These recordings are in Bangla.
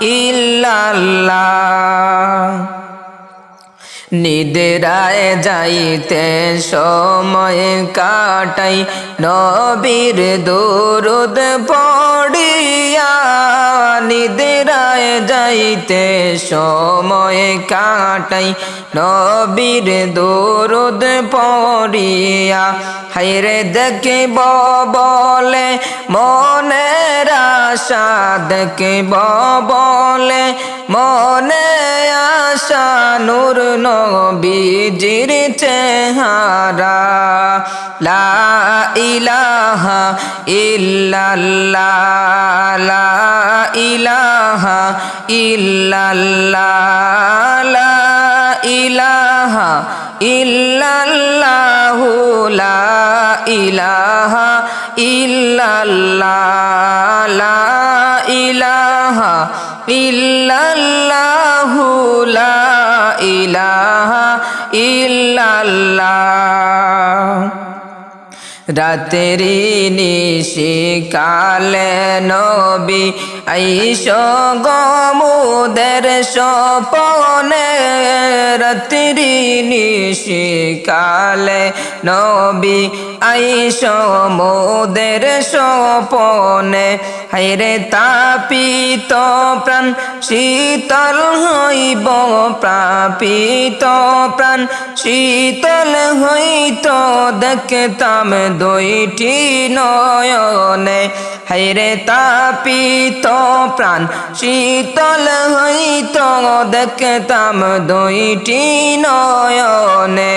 ইল্লাল্লাহ। নিদেরায় যাইতে সময় কাটাই নবীর দরুদ পড়িয়া। নিদেরায় যাইতে সময় কাটাই নবীর দরুদ পড়িয়া হাইরে দেখিব বলে, মনের আশা দেখিব বলে, মনে আশা নূর নবীজির চেহারা। লা ইলাহা ইল্লাল্লাহ, লা ইলাহা ইল্লাল্লাহ ইলাহা ইল্লাল্লাহ লা ইলাহা ইল্লাল্লাহ ইলাহা ইল্লাল্লাহ লা ইলাহা ইল্লাল্লাহ। রাতেরি নিশি কালে নবী আইস গমুদের সপনে রাতেরি নিশি কালে নবী, আইস মোদের সপনে হাইরে তাপিত প্রাণ, শীতল হইব, প্রাপিত প্রাণ। শীতল হইত, দেখতাম দুইটি নয়নে। হাইরে তাপিত প্রাণ, শীতল হইত, দেখতাম দুইটি নয়নে।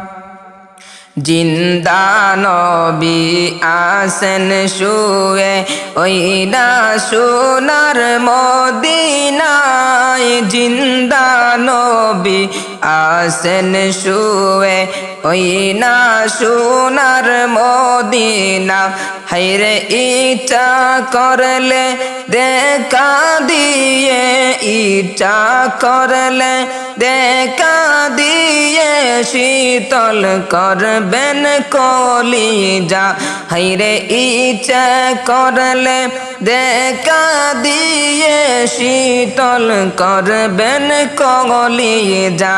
জিন্দা নবী আসেন শুয়ে ওই না সোনার মদিনায় জিন্দা নবী আসেন শুয়ে, ওই না সোনার মদিনা। হাইরে ইটা করলে, দেখা দিয়ে, ইটা করলে, দেখা দিয়ে শীতল করবেন কলিজা। হাইরে ইচ্ছা করলে, দেখা দিয়ে শীতল করবেন কলিজা।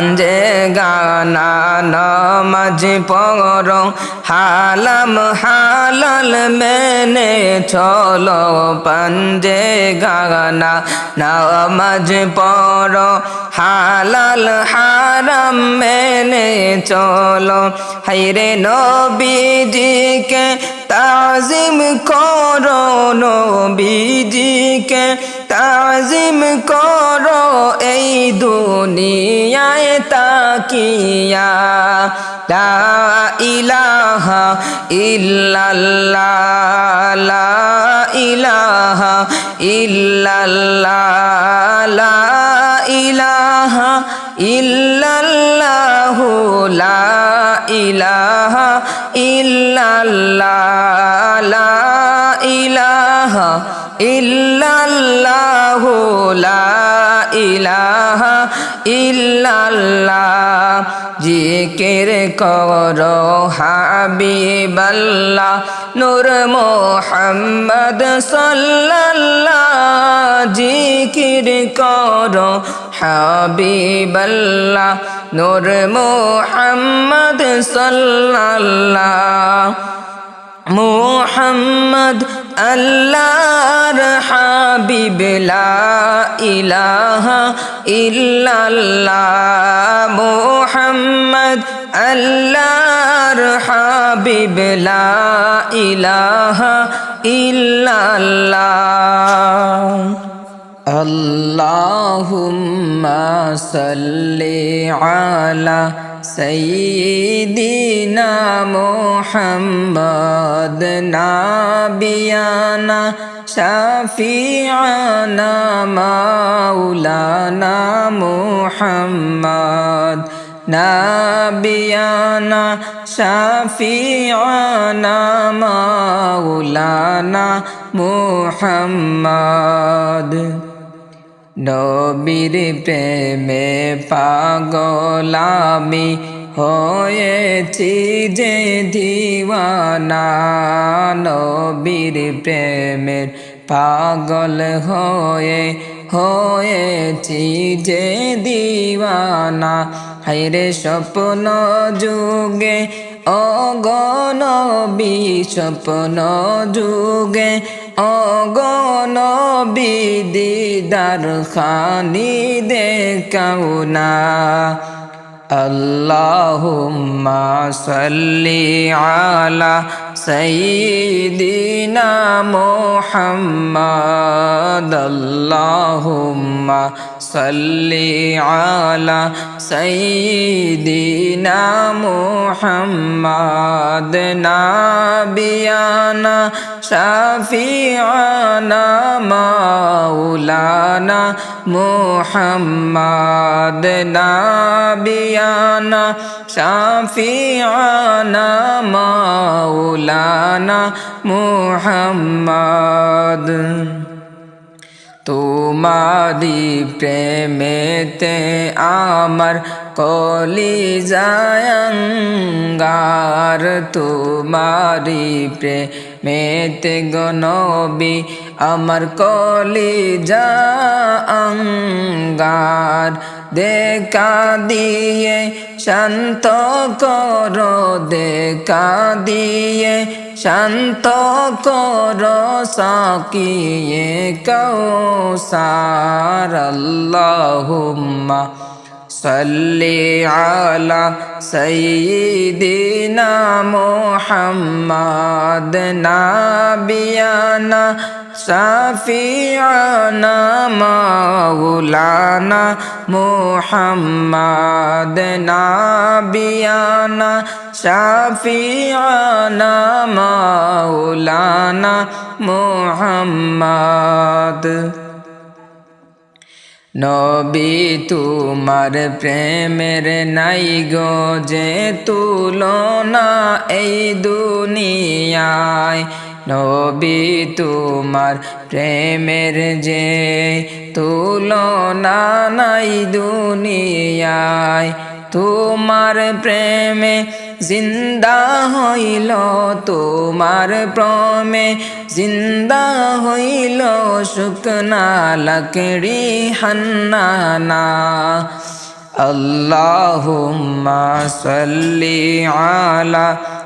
পাঞ্জে গানা নমাজ পর হালাম হালাল মেনে চলো পাঞ্জে গানা নমাজ পর হালাল হারাম মেনে চলো। হাইরে নবীজিকে তাজিম করো, নবীজিকে তাজিম করো এই দুনিয়ায় তাকিয়া। লা ইলাহা ইল্লাল্লাহ, লা ইলাহা ইল্লাল্লাহ, লা ইলাহা ইল্লাল্লাহ, লা ইলাহা ইল্লাল্লাহ, লা ইল্লাল্লাহু লা ইলাহা ইল্লাল্লাহ। জিকির কর হাবিবাল্লাহ। নূর মোহাম্মদ সাল্লাল্লাহ। জিকির কর হাবিবাল্লাহ। নূর মোহাম্মদ সাল্লাল্লাহ। মোহাম্মদ আল্লাহর হাবিব লা ইলাহা ইল্লাল্লাহ মুহাম্মদ আল্লাহর হাবিব লা ইলাহা ইল্লাল্লাহ আল্লাহুম্মা সাল্লি আলা سيدنا محمد نبينا شفيعنا مولانا محمد نبينا شفيعنا مولانا محمد. নবীর প্রেমে পাগলামি হয়েছি যে দিওয়ানা। নবীর প্রেমের পাগল হয়ে হয়েছি যে দিওয়ানা। হাইরে স্বপ্ন যুগে অগণবি স্বপ্ন যুগে অগণবি দিদার খানি দেখাও না আল্লাহুম্মা সাল্লি আলা সাইয়্যিদিনা মুহাম্মাদ। আল্লাহুম্মা صل على سيدنا محمد نبينا شفيعنا مولانا محمد نبينا شفيعنا مولانا محمد. তোমারি প্রেমেতে আমার কলি জায়ঙ্গার তোমারি প্রেমেতে গনবি আমার কলি জাঙ্গার দেখা দিয়ে শান্ত কর, দেখা দিয়ে শান্ত কর সাকিয়ে কৌসার আল্লাহুম্মা সাল্লি আলা সাইয়্যিদিনা মুহাম্মাদ নাবিয়ানা সাফিয়ানা, মাওলানা মুহাম্মদ, নাবিয়ানা, সাফিয়ানা, মাওলানা মুহাম্মদ। নবী তোমার প্রেমের নাই গো যে তুলনা এই দুনিয়ায়। নবী তোমার প্রেমের যে তুলনা নাই দুনিয়ায়, তোমার প্রেমে জিন্দা হইল, তোমার প্রমে জিন্দা হইল, শুকনা লকড়ি হন্নানা। আল্লাহুম্মা সাল্লি আলা